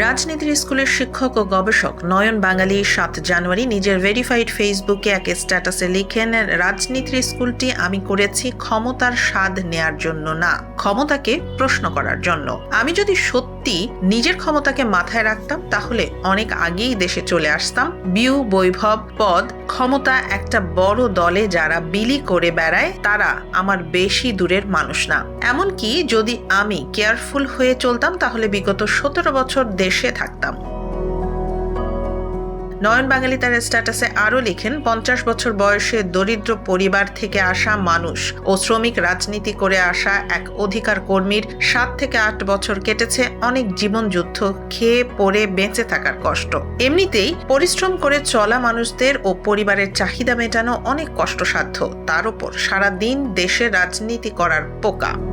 রাজনীতির স্কুলের শিক্ষক ও গবেষক নয়ন বাঙালি সাত জানুয়ারি নিজের ভেরিফাইড ফেসবুকে এক স্ট্যাটাসে লিখেন, রাজনীতির স্কুলটি আমি করেছি ক্ষমতার স্বাদ নেয়ার জন্য না, ক্ষমতাকে প্রশ্ন করার জন্য। আমি যদি সত্যি নিজের ক্ষমতাকে মাথায় রাখতাম, তাহলে অনেক আগেই দেশে চলে আসতাম। বিউ, বৈভব, পদ, ক্ষমতা একটা বড় দলে যারা বিলি করে বেড়ায়, তারা আমার বেশি দূরের মানুষ না। এমনকি যদি আমি কেয়ারফুল হয়ে চলতাম, তাহলে বিগত সতেরো বছর দেশে থাকতাম। নয়ন বাঙালি তার স্ট্যাটাসে আরও লিখেন, পঞ্চাশ বছর বয়সে দরিদ্র পরিবার থেকে আসা মানুষ ও শ্রমিক রাজনীতি করে আসা এক অধিকার কর্মীর সাত থেকে আট বছর কেটেছে অনেক জীবন যুদ্ধ খেয়ে পড়ে বেঁচে থাকার কষ্ট। এমনিতেই পরিশ্রম করে চলা মানুষদের ও পরিবারের চাহিদা মেটানো অনেক কষ্টসাধ্য। তার উপর সারাদিন দেশে রাজনীতি করার পোকা।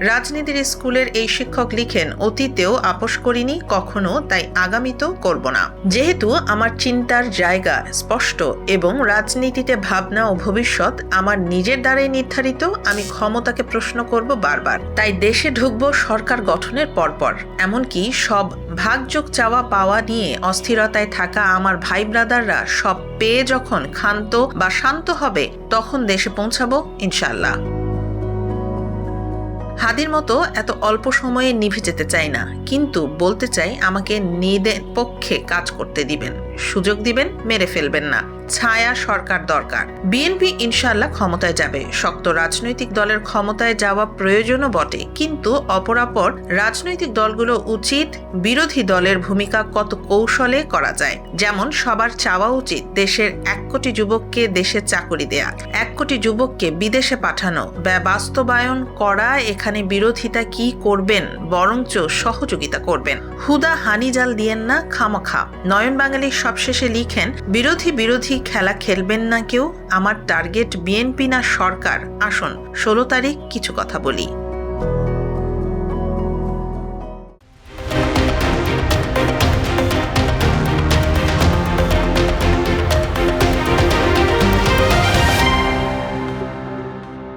রাজনীতির স্কুলের এই শিক্ষক লিখেন, অতীতেও আপোষ করিনি, কখনো, তাই আগামীতেও করব না। যেহেতু আমার চিন্তার জায়গা স্পষ্ট এবং রাজনীতিতে ভাবনা ও ভবিষ্যৎ আমার নিজের দ্বারাই নির্ধারিত, আমি ক্ষমতাকে প্রশ্ন করব বারবার। তাই দেশে ঢুকব সরকার গঠনের পরপর। এমনকি সব ভাগযোগ চাওয়া পাওয়া নিয়ে অস্থিরতায় থাকা আমার ভাই ব্রাদাররা সব পেয়ে যখন ক্ষান্ত বা শান্ত হবে, তখন দেশে পৌঁছাবো, ইনশাল্লাহ। হাদির মতো এত অল্প সময়ে নিভে যেতে চাই না, কিন্তু বলতে চাই আমাকে নিদের পক্ষে কাজ করতে দিবেন। সুযোগ দিবেন, মেরে ফেলবেন না। ছায়া সরকার দরকার। বিএনপি ইনশাল্লাহ ক্ষমতায় যাবে। শক্ত রাজনৈতিক দলের ক্ষমতায় যাওয়া প্রয়োজনও বটে। কিন্তু অপরাপর রাজনৈতিক দলগুলো উচিত বিরোধী দলের ভূমিকা কত কৌশলে করা যায়। যেমন, সবার চাওয়া উচিত দেশের এক কোটি যুবককে দেশে চাকরি দেয়া, এক কোটি যুবককে বিদেশে পাঠানো। বা বাস্তবায়ন করা এখানে বিরোধিতা কি করবেন, বরঞ্চ সহযোগিতা করবেন। হুদা হানিজাল দিয়েন না, খামখা। নয়ন বাঙালি সবশেষে লিখেন, বিরোধী বিরোধী খেলা খেলবেন না কেউ, আমার টার্গেট বিএনপি না সরকার। আসুন, ষোলো তারিখ কিছু কথা বলি।